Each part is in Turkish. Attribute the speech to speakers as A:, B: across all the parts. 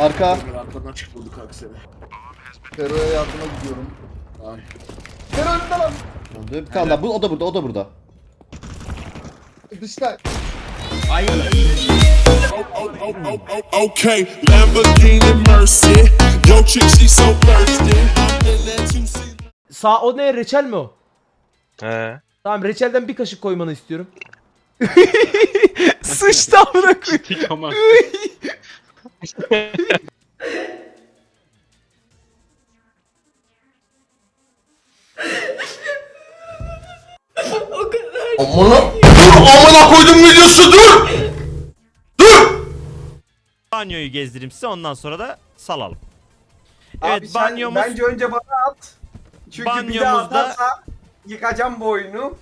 A: Arka.
B: Arkadan kanka seni.
A: Fero'ya yardıma gidiyorum.
B: Ay.
A: Fero önünde lan. Öldü. Bir tane daha. Bu, o da burada, o da burada. Dışta.
C: Okay, Lamborghini Mercy. Yo, chick, she so thirsty.
D: Sağ o ne reçel mi o?
E: He.
D: Tamam reçelden bir kaşık koymanı istiyorum. Sıçtı amına koyayım.
E: Tik ama.
F: Banyoyu gezdireyim size ondan sonra da salalım.
G: Abi
F: Evet
G: sen
F: banyomuz
G: bence önce bana at. Çünkü bir daha
F: Banyomuzda-
G: atarsa yıkacağım bu oyunu.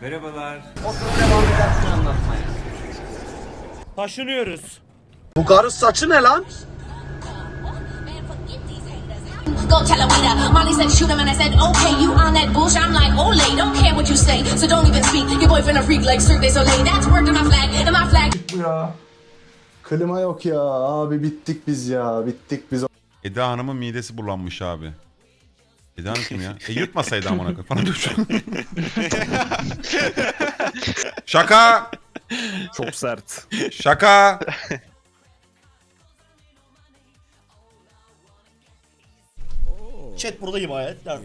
G: Merhabalar. O sırada devam edersin anlatmaya.
F: taşınıyoruz.
B: Bu karı saçı ne lan?
H: Go tell a waiter. Molly said shoot him and I said okay. You on that bullshit? I'm like ole. Don't care what you say, so don't even speak. Your boyfriend a freak like Cirque du Soleil. That's word to my flag and my flag.
G: Ya.
I: Klima yok ya abi bittik biz ya bittik biz.
J: Eda Hanım'ın midesi bulanmış abi. Eda Hanım kim ya? E yutmasaydı amına koyayım. Şaka!
E: Çok sert.
J: Şaka!
B: Chat buradayım ayet. Lan.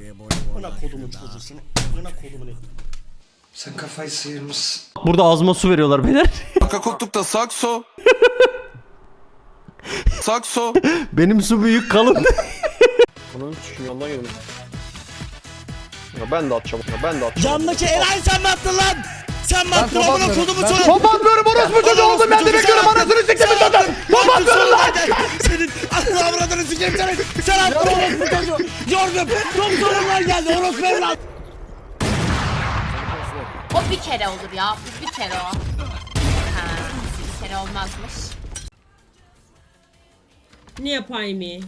B: Buna kodumun çocuğusunu. Buna kodumun
G: Sen kafayı sıyırmışsın.
D: Burada ağzıma su veriyorlar beyler.
C: Arka koltukta sakso. sakso.
D: Benim su büyük kalın.
E: Bunun şu yoldan gelin. Ya ben de atacağım. Ya ben de atacağım.
F: Camdaki Eray sen mi attın lan? Sen mi attın amına kodumu
A: Ben
F: çocuğu?
A: top atmıyorum orospu çocuğu oldum ben de bekliyorum anasını siktim zaten. Top atmıyorum lan.
F: Senin aklını avradını sikeyim senin. Sen attın orospu çocuğu. Gördüm. Doktorumlar geldi orospu evlat.
H: O bir kere olur ya. Bir kere o. Ha, bir kere olmazmış.
K: Ne yapayım mı?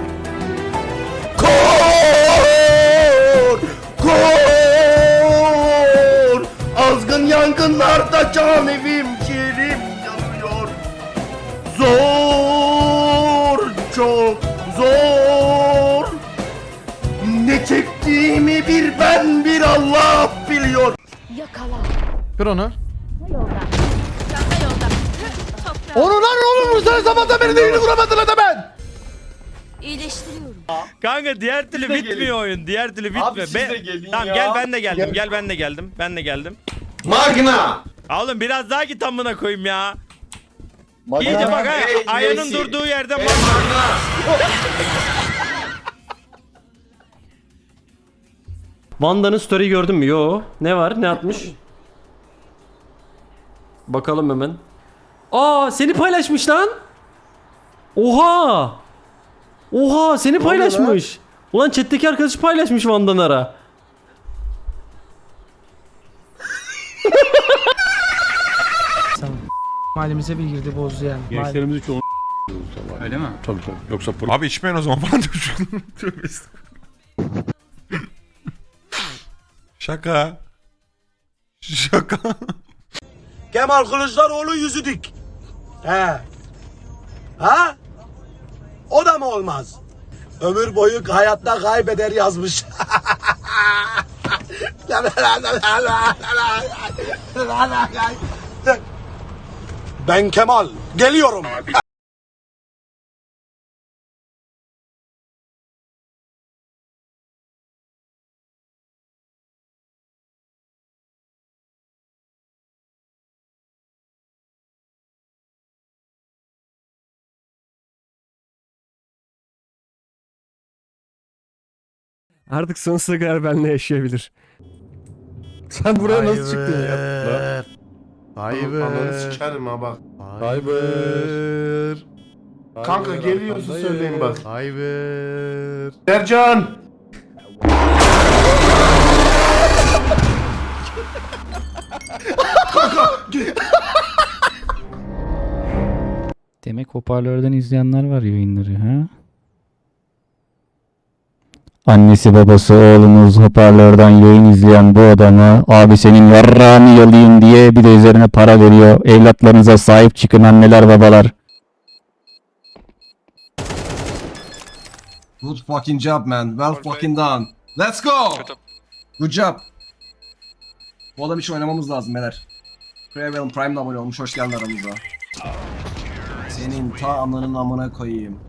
B: Azgın yangınlarda can evim ciğerim yanıyor. Zor, çok zor. Ne çektiğimi bir ben bir Allah biliyor.
H: Yakala.
A: Kır onu.
H: Yolda. Yolda yolda.
A: Onu lan oğlum vursana sabahtan beri neyini vuramadın adamın.
H: İyileştiriyorum.
F: Kanka diğer türlü bitmiyor oyun. Diğer türlü bitmiyor.
G: Abi siz de gelin
F: tamam
G: ya.
F: gel ben de geldim. Gel ben de geldim. Ben de geldim.
G: Magna.
F: Oğlum biraz daha git amına koyayım ya.
A: Magna.
F: İyice bak ha.
G: Messi.
F: durduğu yerden bak.
D: Vanda'nın story gördün mü? Yo. Ne var? Ne atmış? Bakalım hemen. Aa seni paylaşmış lan. Oha. Oha seni paylaşmış. Ulan chat'teki arkadaşı paylaşmış Van'dan
K: Mahallemize bir girdi bozdu yani.
E: Gençlerimizi çoğun
J: Öyle mi? Tabii tabii. Yoksa Abi içmeyin o zaman falan diyor. Tövbe estağfurullah. Şaka. Şaka.
B: Kemal Kılıçdaroğlu yüzü dik. He. Ha? O da mı olmaz? Ömür boyu hayatta kaybeder yazmış. Ben Kemal. Geliyorum.
E: Artık sonsuza kadar benimle yaşayabilir.
I: Sen buraya nasıl çıktın ya?
A: Hayır.
I: Ananı sikerim ha bak.
A: Hayır.
L: Kanka geliyorsa söyleyin bak.
M: Hayır.
L: Sercan!
K: Demek hoparlörden izleyenler var yayınları ha? Annesi babası oğlumuz hoparlörden yayın izleyen bu adamı abi senin yarrağını yalayayım diye bir de üzerine para veriyor. Evlatlarınıza sahip çıkın anneler babalar.
N: Good fucking job man. Well fucking done. Let's go. Good job. Bu adam için oynamamız lazım beyler. Prevalent Prime'da abone olmuş. Hoş geldin aramıza. Senin ta ananın amına koyayım.